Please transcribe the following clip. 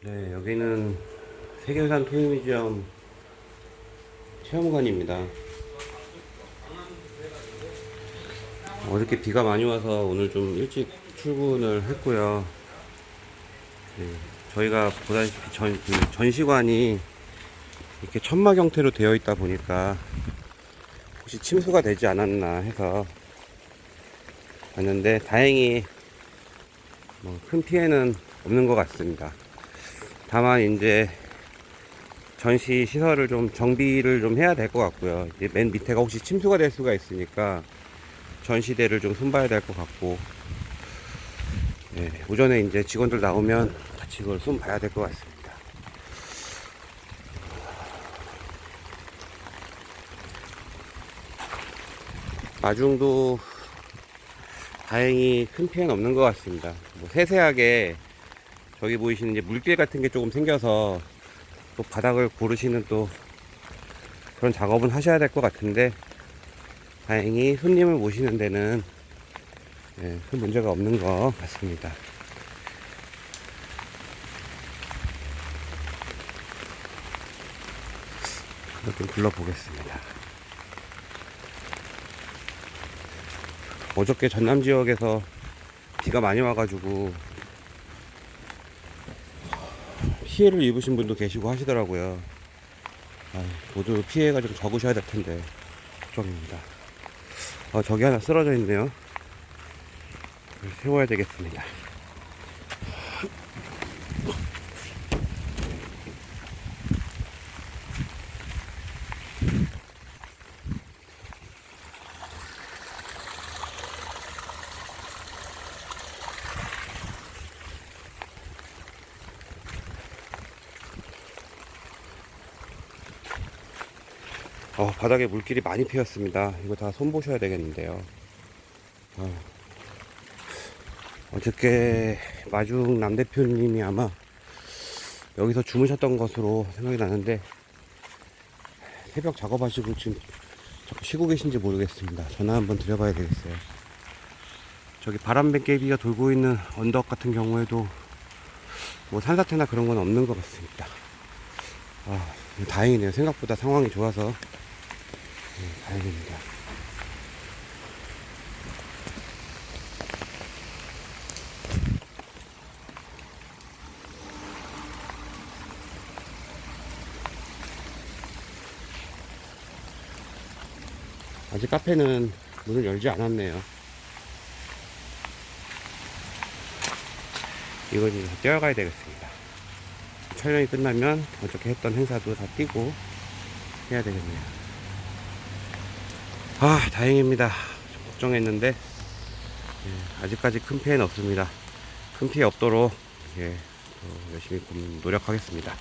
네, 여기는 세계유산 토요미지엄 체험관입니다. 어저께 비가 많이 와서 오늘 좀 일찍 출근을 했고요. 네, 저희가 보다시피 전, 그 전시관이 이렇게 천막 형태로 되어 있다 보니까 혹시 침수가 되지 않았나 해서 봤는데 다행히 뭐 큰 피해는 없는 것 같습니다. 다만 이제 전시 시설을 좀 정비를 좀 해야 될 것 같고요. 이제 맨 밑에가 혹시 침수가 될 수가 있으니까 전시대를 좀 손봐야 될 것 같고 예, 오전에 이제 직원들 나오면 같이 그걸 손 봐야 될 것 같습니다. 마중도 다행히 큰 피해는 없는 것 같습니다. 뭐 세세하게 저기 보이시는 이제 물길 같은 게 조금 생겨서 또 바닥을 고르시는 또 그런 작업은 하셔야 될 것 같은데 다행히 손님을 모시는 데는 예, 큰 문제가 없는 것 같습니다. 좀 둘러보겠습니다. 어저께 전남 지역에서 비가 많이 와가지고 피해를 입으신 분도 계시고 하시더라고요. 아, 모두 피해가 좀 적으셔야 될 텐데 걱정입니다. 어, 저기 하나 쓰러져 있네요. 세워야 되겠습니다. 어, 바닥에 물길이 많이 피었습니다. 이거 다 손보셔야 되겠는데요. 어, 어저께 마중 남 대표님이 아마 여기서 주무셨던 것으로 생각이 나는데 새벽 작업하시고 지금 자꾸 쉬고 계신지 모르겠습니다. 전화 한번 드려봐야 되겠어요. 저기 바람개비가 돌고 있는 언덕 같은 경우에도 뭐 산사태나 그런 건 없는 것 같습니다. 아, 다행이네요. 생각보다 상황이 좋아서 네, 다행입니다. 아직 카페는 문을 열지 않았네요. 이걸 이제 뛰어가야 되겠습니다. 촬영이 끝나면 어저께 했던 행사도 다 뛰고 해야 되겠네요. 아, 다행입니다. 좀 걱정했는데, 예, 아직까지 큰 피해는 없습니다. 큰 피해 없도록, 예, 또 열심히 좀 노력하겠습니다.